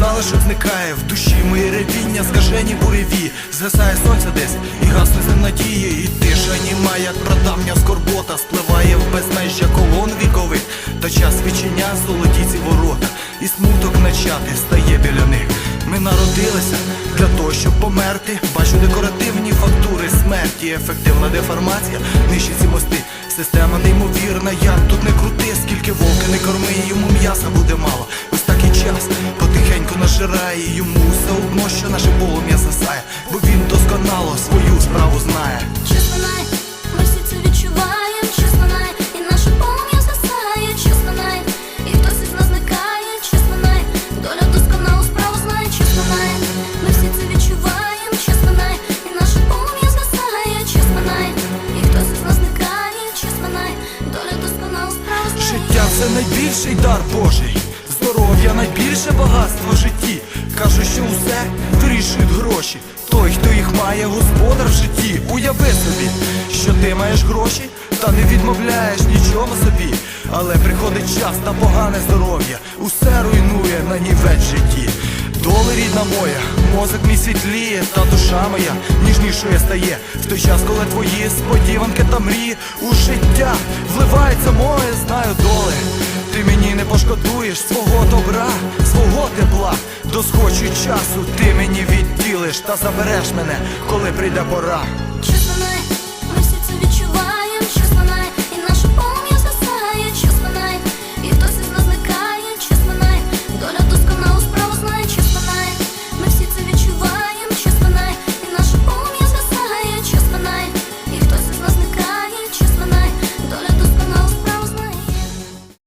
залишок зникає в душі моє ревіння, скажені буреві, згасає сонце десь і гасне з ним надії, і тиша німа, як прадавня скорбота, спливає в безмежжя колон вікових, та час відчиня золоті ці ворота, і смуток начати стає біля них. Ми народилися для того, щоб померти. Бачу декоративні фактури смерті, ефективна деформація, нищить ці мости. Система неймовірна, як тут не крути, скільки вовки не корми, йому м'яса буде мало. Нажирає йому все одно, що наше полум'я засає, бо він досконало свою справу знає. Це найбільший дар Божий, здоров'я найбільше багатство гроші. Той, хто їх має, господар в житті. Уяви собі, що ти маєш гроші, та не відмовляєш нічого собі. Але приходить час та погане здоров'я, усе руйнує на нівець житті. Доли рідна моя, мозок мій світліє, та душа моя ніжнішою стає в той час, коли твої сподіванки та мрії у життя вливається моє, знаю доли. Ти мені не пошкодуєш свого добра, До схочу часу ти мені відділиш та забереш мене, коли прийде пора.